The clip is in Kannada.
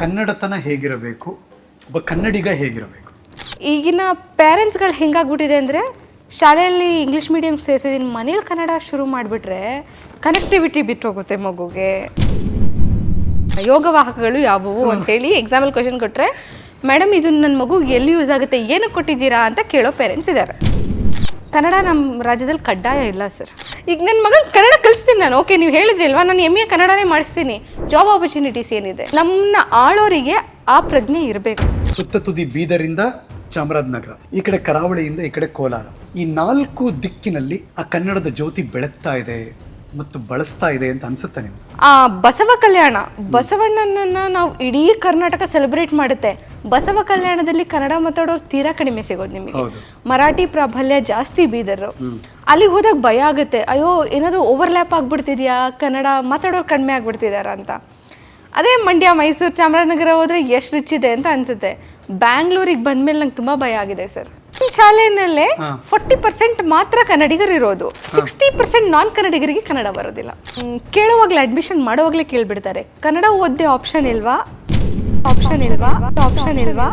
ಕನ್ನಡತನ ಹೇಗಿರಬೇಕು? ಒಬ್ಬ ಕನ್ನಡಿಗ ಹೇಗಿರಬೇಕು? ಈಗಿನ ಪೇರೆಂಟ್ಸ್ಗಳು ಹೆಂಗಾಗ್ಬಿಟ್ಟಿದೆ ಅಂದರೆ ಶಾಲೆಯಲ್ಲಿ ಇಂಗ್ಲೀಷ್ ಮೀಡಿಯಂ ಸೇರಿಸಿದ್ದೀನಿ ಮನೇಲಿ ಕನ್ನಡ ಶುರು ಮಾಡಿಬಿಟ್ರೆ ಕನೆಕ್ಟಿವಿಟಿ ಬಿಟ್ಟೋಗುತ್ತೆ ಮಗುಗೆ. ಯೋಗವಾಹಕಗಳು ಯಾವುವು ಅಂತೇಳಿ ಎಕ್ಸಾಂಪಲ್ ಕ್ವಶನ್ ಕೊಟ್ಟರೆ ಮೇಡಮ್ ಇದು ನನ್ನ ಮಗು ಎಲ್ಲಿ ಯೂಸ್ ಆಗುತ್ತೆ ಏನಕ್ಕೆ ಕೊಟ್ಟಿದ್ದೀರಾ? ಅಂತ ಕೇಳೋ ಪೇರೆಂಟ್ಸ್ ಇದ್ದಾರೆ ಕನ್ನಡ ನಮ್ಮ ರಾಜ್ಯದಲ್ಲಿ ಕಡ್ಡಾಯ ಇಲ್ಲ ಸರ್ ಈಗ ನನ್ನ ಮಗನ ಕನ್ನಡ ಕಲಿಸ್ತೀನಿ ನಾನು. ಓಕೆ ನೀವು ಹೇಳಿದ್ರಲ್ವಾ ನಾನು ಎಂ ಎ ಕನ್ನಡನೇ ಮಾಡಿಸ್ತೀನಿ. ಜಾಬ್ ಆಪರ್ಚುನಿಟೀಸ್ ಏನಿದೆ? ನಮ್ಮನ್ನ ಆಳೋರಿಗೆ ಆ ಪ್ರಜ್ಞೆ ಇರಬೇಕು. ಸುತ್ತ ತುದಿ ಬೀದರಿಂದ ಚಾಮರಾಜನಗರ ಈ ಕಡೆ ಕರಾವಳಿಯಿಂದ ಈ ಕಡೆ ಕೋಲಾರ. ಈ ನಾಲ್ಕು ದಿಕ್ಕಿನಲ್ಲಿ ಆ ಕನ್ನಡದ ಜ್ಯೋತಿ ಬೆಳಗ್ತಾ ಇದೆ ಮತ್ತು ಬಳಸ್ತಾ ಇದೆ ಅಂತ ಅನ್ಸುತ್ತೆ ನಿಮ್ಗೆ? ಆ ಬಸವ ಕಲ್ಯಾಣ. ಬಸವಣ್ಣನನ್ನ ನಾವು ಇಡೀ ಕರ್ನಾಟಕ ಸೆಲೆಬ್ರೇಟ್ ಮಾಡುತ್ತೆ. ಬಸವ ಕಲ್ಯಾಣದಲ್ಲಿ ಕನ್ನಡ ಮಾತಾಡೋರು ತೀರಾ ಕಡಿಮೆ ಸಿಗೋದು ನಿಮಗೆ. ಹೌದು. ಮರಾಠಿ ಪ್ರಾಬಲ್ಯ ಜಾಸ್ತಿ ಬೀದರು ಅಲ್ಲಿಗೆ ಹೋದಾಗ ಭಯ ಆಗುತ್ತೆ. ಅಯ್ಯೋ ಏನಾದರೂ ಓವರ್ಲ್ಯಾಪ್ ಆಗಿಬಿಡ್ತಿದ್ಯಾ? ಕನ್ನಡ ಮಾತಾಡೋರು ಕಡಿಮೆ ಆಗ್ಬಿಡ್ತಿದಾರ ಅಂತ. ಅದೇ ಮಂಡ್ಯ ಮೈಸೂರು ಚಾಮರಾಜನಗರ ಹೋದರೆ ಎಷ್ಟು ರಿಚ್ ಇದೆ ಅಂತ ಅನ್ಸುತ್ತೆ. ಬ್ಯಾಂಗ್ಳೂರಿಗೆ ಬಂದ್ಮೇಲೆ ನಂಗೆ ತುಂಬಾ ಭಯ ಆಗಿದೆ ಸರ್. ಶಾಲೆಯಲ್ಲೇ ಫೋರ್ಟಿ ಪರ್ಸೆಂಟ್ ಮಾತ್ರ ಕನ್ನಡಿಗರು ಇರೋದು ಸಿಕ್ಸ್ಟಿ ಪರ್ಸೆಂಟ್ ನಾನ್ ಕನ್ನಡಿಗರಿಗೆ ಕನ್ನಡ ಬರೋದಿಲ್ಲ. ಕೇಳುವಾಗಲೇ ಅಡ್ಮಿಷನ್ ಮಾಡುವಾಗಲೇ ಕೇಳ್ಬಿಡ್ತಾರೆ. ಕನ್ನಡ ಓದ್ದೆ ಆಪ್ಷನ್ ಇಲ್ವಾ? ಆಪ್ಷನ್ ಇಲ್ವಾ? ಆಪ್ಷನ್ ಇಲ್ವಾ?